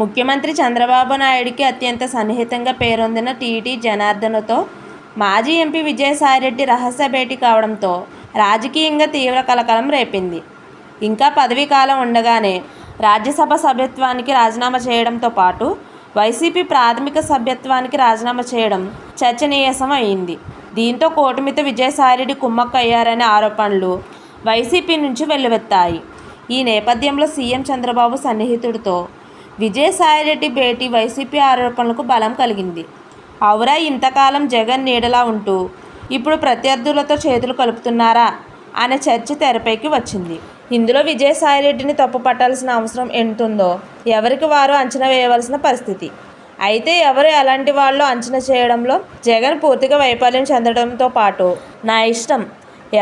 ముఖ్యమంత్రి చంద్రబాబు నాయుడికి అత్యంత సన్నిహితంగా పేరొందిన టీటీ జనార్దనతో మాజీ ఎంపీ విజయసాయిరెడ్డి రహస్య భేటీ కావడంతో రాజకీయంగా తీవ్ర కలకలం రేపింది. ఇంకా పదవీ కాలం ఉండగానే రాజ్యసభ సభ్యత్వానికి రాజీనామా చేయడంతో పాటు వైసీపీ ప్రాథమిక సభ్యత్వానికి రాజీనామా చేయడం చర్చనీయాసం అయింది. దీంతో కూటమితో విజయసాయిరెడ్డి కుమ్మక్కు అయ్యారనే ఆరోపణలు వైసీపీ నుంచి వెల్లువెత్తాయి. ఈ నేపథ్యంలో సీఎం చంద్రబాబు సన్నిహితుడితో విజయసాయిరెడ్డి భేటీ వైసీపీ ఆరోపణలకు బలం కలిగింది. అవురా ఇంతకాలం జగన్ నీడలా ఉంటూ ఇప్పుడు ప్రత్యర్థులతో చేతులు కలుపుతున్నారా అనే చర్చ తెరపైకి వచ్చింది. ఇందులో విజయసాయిరెడ్డిని తప్పుపట్టాల్సిన అవసరం ఎంతుందో ఎవరికి వారు అంచనా వేయవలసిన పరిస్థితి. అయితే ఎవరు ఎలాంటి వాళ్ళు అంచనా చేయడంలో జగన్ పూర్తిగా వైఫల్యం చెందడంతో పాటు నా ఇష్టం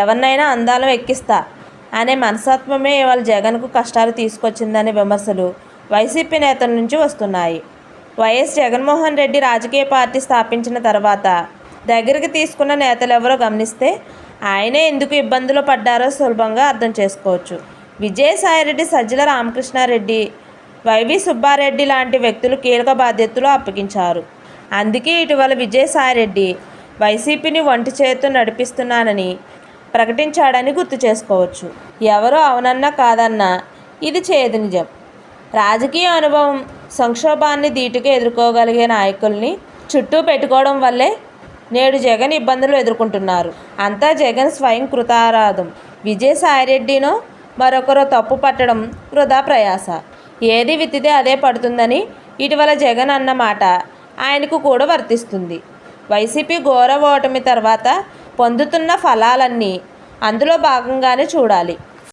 ఎవరినైనా అందాలం ఎక్కిస్తా అనే మనస్తత్వమే ఇవాళ జగన్కు కష్టాలు తీసుకొచ్చిందనే విమర్శలు వైసీపీ నేతల నుంచి వస్తున్నాయి. వైఎస్ జగన్మోహన్ రెడ్డి రాజకీయ పార్టీ స్థాపించిన తర్వాత దగ్గరికి తీసుకున్న నేతలెవరో గమనిస్తే ఆయనే ఎందుకు ఇబ్బందులు పడ్డారో సులభంగా అర్థం చేసుకోవచ్చు. విజయసాయిరెడ్డి సజ్జల రామకృష్ణారెడ్డి వైవి సుబ్బారెడ్డి లాంటి వ్యక్తులు కీలక బాధ్యతలు అప్పగించారు. అందుకే ఇటీవల విజయసాయిరెడ్డి వైసీపీని ఒంటి చేతితో నడిపిస్తున్నానని ప్రకటించాడని గుర్తు చేసుకోవచ్చు. ఎవరో అవునన్నా కాదన్నా ఇది చేదు నిజం. రాజకీయ అనుభవం సంక్షోభాన్ని ధీటుగా ఎదుర్కోగలిగే నాయకుల్ని చుట్టూ పెట్టుకోవడం వల్లే నేడు జగన్ ఇబ్బందులు ఎదుర్కొంటున్నారు. అంతా జగన్ స్వయం కృతారాధం. విజయసాయిరెడ్డినో మరొకరు తప్పు పట్టడం వృధా ప్రయాస. ఏది విత్తితే అదే పడుతుందని ఇటీవల జగన్ అన్న మాట ఆయనకు కూడా వర్తిస్తుంది. వైసీపీ ఘోర ఓటమి తర్వాత పొందుతున్న ఫలాలన్నీ అందులో భాగంగానే చూడాలి.